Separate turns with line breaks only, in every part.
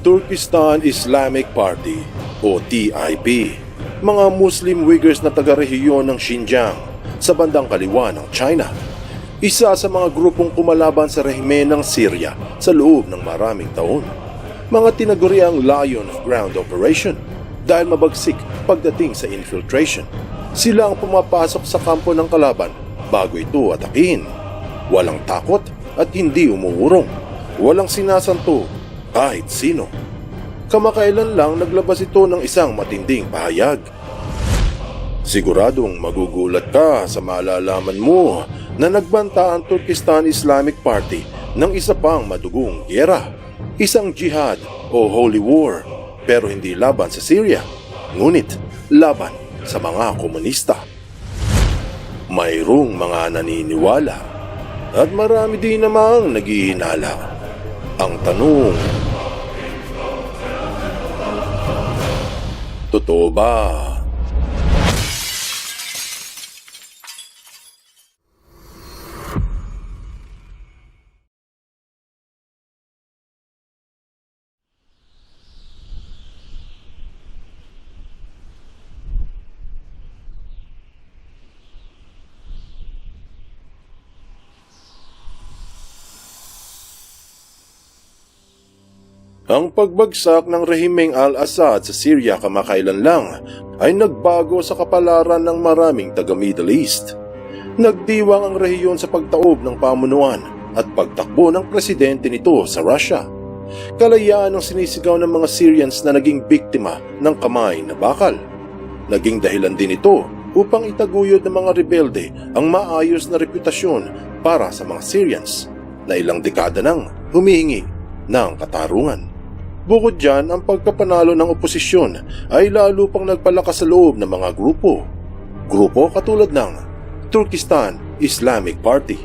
Turkestan Islamic Party o TIP, mga Muslim Uyghurs na taga-rehiyon ng Xinjiang sa bandang kaliwa ng China. Isa sa mga grupong kumalaban sa rehime ng Syria sa loob ng maraming taon. Mga tinaguriang Lion of Ground Operation dahil mabagsik pagdating sa infiltration. Sila ang pumapasok sa kampo ng kalaban bago ito atakin. Walang takot at hindi umuurong. Walang sinasanto kahit sino. Kamakailan lang naglabas ito ng isang matinding pahayag. Siguradong magugulat ka sa malalaman mo na nagbanta ang Turkestan Islamic Party ng isa pang madugong gyera. Isang jihad o holy war pero hindi laban sa Syria, ngunit laban sa mga komunista. Mayroong mga naniniwala at marami din namang naghihinala. Ang tanong, totoo ba? Ang pagbagsak ng rehimeng Al-Assad sa Syria kamakailan lang ay nagbago sa kapalaran ng maraming taga-Middle East. Nagdiwang ang rehiyon sa pagtaob ng pamunuan at pagtakbo ng presidente nito sa Russia. Kalayaan ang sinisigaw ng mga Syrians na naging biktima ng kamay na bakal. Naging dahilan din ito upang itaguyod ng mga rebelde ang maayos na reputasyon para sa mga Syrians na ilang dekada nang humihingi ng katarungan. Bukod dyan, ang pagkapanalo ng oposisyon ay lalo pang nagpalakas sa loob ng mga grupo. Grupo katulad ng Turkestan Islamic Party.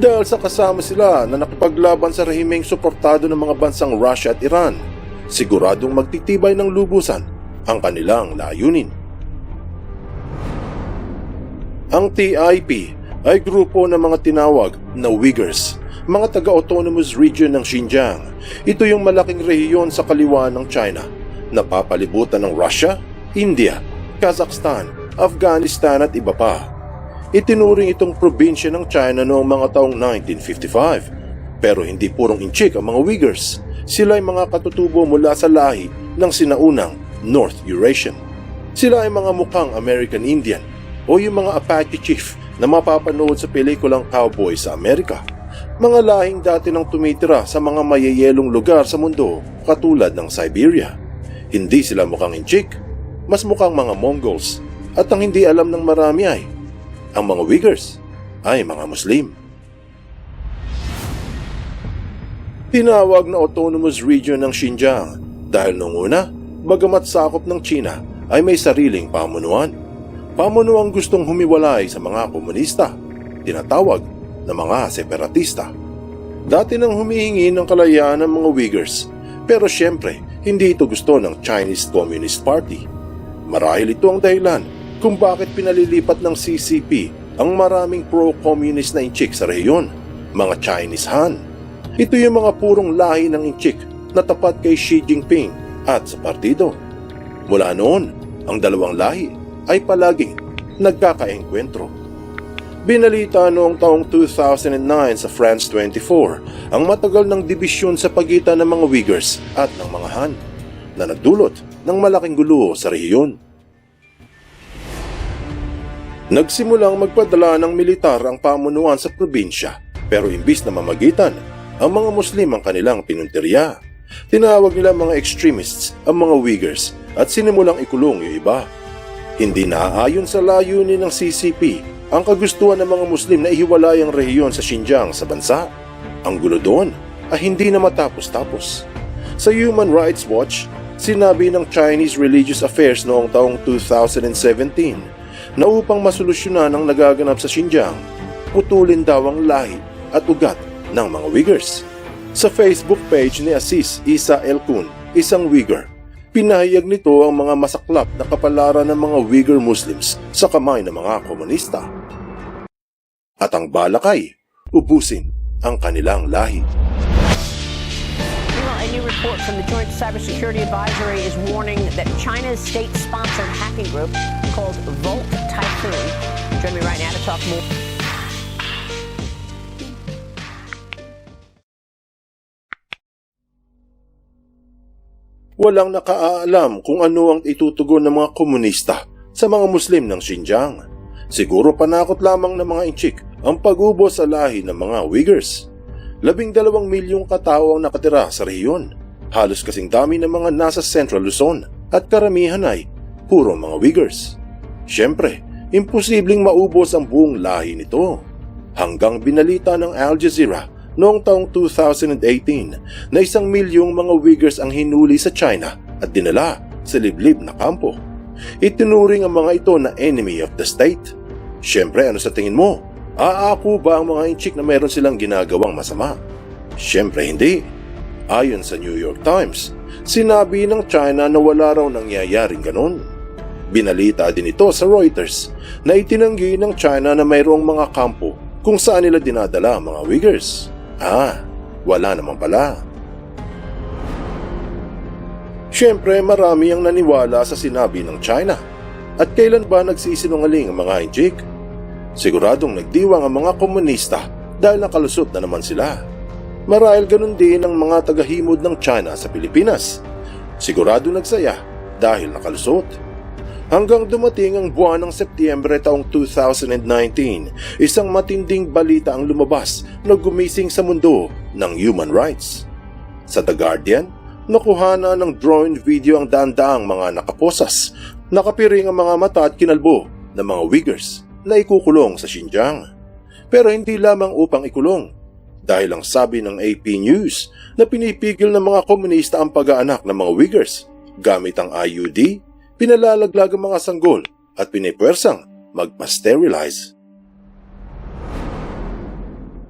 Dahil sa kasama sila na nakipaglaban sa rehimeng suportado ng mga bansang Russia at Iran, siguradong magtitibay ng lubusan ang kanilang layunin. Ang TIP ay grupo ng mga tinawag na Uyghurs, mga taga-autonomous region ng Xinjiang. Ito yung malaking rehiyon sa kaliwa ng China, napapalibutan ng Russia, India, Kazakhstan, Afghanistan at iba pa. Itinuring itong probinsya ng China noong mga taong 1955. Pero hindi purong inchik ang mga Uyghurs. Sila ay mga katutubo mula sa lahi ng sinaunang North Eurasian. Sila ay mga mukhang American Indian o yung mga Apache chief na mapapanood sa pelikulang Cowboy sa Amerika. Mga lahing dati nang tumitira sa mga mayayelong lugar sa mundo katulad ng Siberia. Hindi sila mukhang inchik, mas mukhang mga Mongols at ang hindi alam ng marami ay ang mga Uyghurs ay mga Muslim. Tinawag na autonomous region ng Xinjiang dahil noong una, bagamat sakop ng China ay may sariling pamunuan. Pamunuang gustong humiwalay sa mga komunista, tinatawag na mga separatista. Dati nang humihingi ng kalayaan ng mga Uyghurs, pero siyempre hindi ito gusto ng Chinese Communist Party. Marahil ito ang dahilan kung bakit pinalilipat ng CCP ang maraming pro-communist na inchik sa rehiyon, mga Chinese Han. Ito yung mga purong lahi ng inchik na tapat kay Xi Jinping at sa partido. Mula noon, ang dalawang lahi ay palaging nagkakaengkwentro. Binalita noong taong 2009 sa France 24 ang matagal ng dibisyon sa pagitan ng mga Uyghurs at ng mga Han na nagdulot ng malaking gulo sa rehiyon. Nagsimulang magpadala ng militar ang pamunuan sa probinsya pero imbis na mamagitan, ang mga Muslim ang kanilang pinunteriya. Tinawag nila mga extremists ang mga Uyghurs at sinimulang ikulong yung iba. Hindi naaayon sa layunin ng CCP ang kagustuhan ng mga Muslim na ihiwalay ang rehiyon sa Xinjiang sa bansa. Ang gulo doon ay hindi na matapos-tapos. Sa Human Rights Watch, sinabi ng Chinese Religious Affairs noong taong 2017 na upang masolusyonan ang nagaganap sa Xinjiang, putulin daw ang lahi at ugat ng mga Uyghurs. Sa Facebook page ni Aziz Isa Elkun, isang Uyghur, pinahayag nito ang mga masaklap na kapalaran ng mga Uyghur Muslims sa kamay ng mga komunista. At ang balakay, ubusin ang kanilang lahi.
Want any report from the Joint Cybersecurity Advisory is warning that China's state-sponsored hacking group called Volt Typhoon. Join me right now to talk more.
Walang nakaalam kung ano ang itutugon ng mga komunista sa mga Muslim ng Xinjiang. Siguro panakot lamang ng mga inchik ang pag-ubos sa lahi ng mga Uyghurs. Labing dalawang milyong katao ang nakatira sa rehiyon. Halos kasing dami ng mga nasa Central Luzon at karamihan ay puro mga Uyghurs. Siyempre, imposibleng maubos ang buong lahi nito. Hanggang binalita ng Al Jazeera noong taong 2018 na isang milyong mga Uyghurs ang hinuli sa China at dinala sa liblib na kampo. Itinuring ang mga ito na enemy of the state. Siyempre, ano sa tingin mo? Aako ba ang mga inchik na meron silang ginagawang masama? Siyempre hindi. Ayon sa New York Times, sinabi ng China na wala raw nangyayaring ganon. Binalita din ito sa Reuters na itinanggi ng China na mayroong mga kampo kung saan nila dinadala ang mga Uyghurs. Ah, wala naman pala. Siyempre marami ang naniwala sa sinabi ng China. At kailan ba nagsisinungaling ang mga Injik? Siguradong nagdiwang ang mga komunista dahil nakalusot na naman sila. Marahil ganun din ang mga tagahimod ng China sa Pilipinas. Sigurado nagsaya dahil nakalusot. Hanggang dumating ang buwan ng Setyembre taong 2019, isang matinding balita ang lumabas na gumising sa mundo ng human rights. Sa The Guardian, nakuhana ng drone video ang daang mga nakaposas, nakapiring ang mga mata at kinalbo ng mga Uyghurs na ikukulong sa Xinjiang. Pero hindi lamang upang ikulong, dahil ang sabi ng AP News na pinipigil ng mga komunista ang pag-aanak ng mga Uyghurs gamit ang IUD, pinalalaglag ang mga sanggol at pinipwersang magpa-sterilize.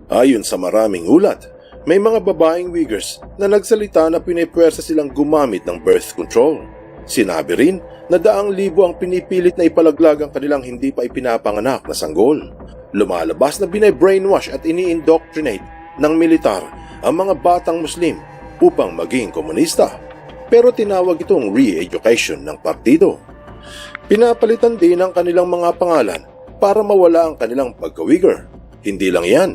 Ayon sa maraming ulat, may mga babaeng Uyghurs na nagsalita na pinipwersa silang gumamit ng birth control. Sinabi rin na daang libo ang pinipilit na ipalaglag ang kanilang hindi pa ipinapanganak na sanggol. Lumalabas na binay-brainwash at ini-indoctrinate ng militar ang mga batang Muslim upang maging komunista. Pero tinawag itong re-education ng partido. Pinapalitan din ang kanilang mga pangalan para mawala ang kanilang pagka-Uyghur. Hindi lang yan.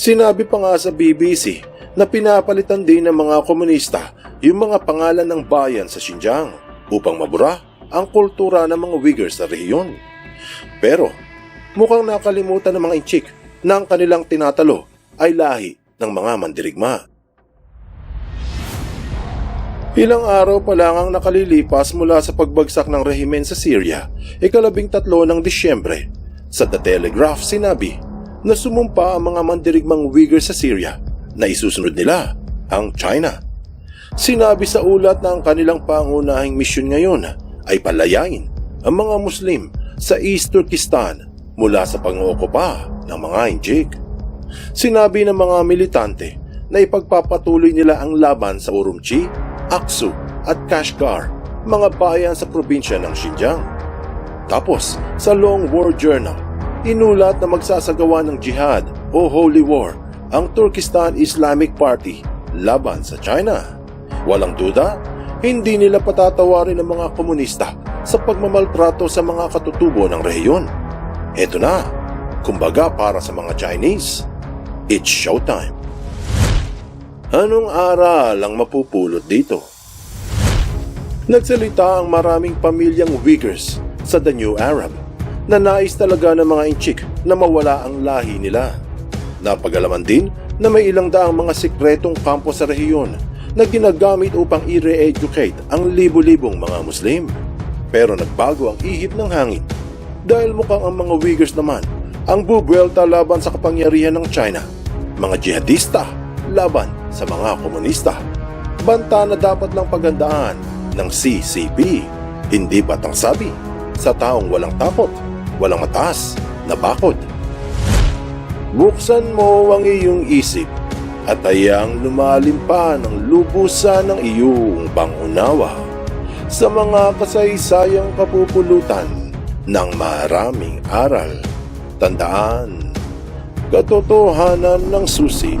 Sinabi pa nga sa BBC na pinapalitan din ng mga komunista yung mga pangalan ng bayan sa Xinjiang upang mabura ang kultura ng mga Uyghurs sa rehiyon. Pero mukhang nakalimutan ng mga inchik na ang kanilang tinatalo ay lahi ng mga mandirigma. Ilang araw pa lang ang nakalilipas mula sa pagbagsak ng rehimen sa Syria, ikalabing tatlo ng Disyembre. Sa The Telegraph sinabi na sumumpa ang mga mandirigmang Uyghur sa Syria na isusunod nila ang China. Sinabi sa ulat na ang kanilang pangunahing misyon ngayon ay palayain ang mga Muslim sa East Turkestan mula sa pang-ookupa ng mga Injik. Sinabi ng mga militante na ipagpapatuloy nila ang laban sa Urumqi, Aksu at Kashgar, mga bayan sa probinsya ng Xinjiang. Tapos, sa Long War Journal, inulat na magsasagawa ng jihad o holy war ang Turkestan Islamic Party laban sa China. Walang duda, hindi nila patatawarin ang mga komunista sa pagmamaltrato sa mga katutubo ng rehiyon. Ito na, kumbaga para sa mga Chinese, it's showtime. Anong aral ang mapupulot dito? Nagsalita ang maraming pamilyang Uyghurs sa The New Arab na nais talaga ng mga inchik na mawala ang lahi nila. Napagalaman din na may ilang daang mga sikretong kampo sa rehiyon na ginagamit upang i-re-educate ang libo-libong mga Muslim. Pero nagbago ang ihip ng hangin dahil mukhang ang mga Uyghurs naman ang bubuelta laban sa kapangyarihan ng China, mga jihadista laban sa mga komunista. Banta na dapat lang pagandaan ng CCP, hindi batang sabi sa taong walang takot, walang mataas na bakod. Buksan mo ang iyong isip at ayang lumalim pa ng lubusan ng iyong pangunawa sa mga kasaysayang kapupulutan ng maraming aral. Tandaan, katotohanan ng susi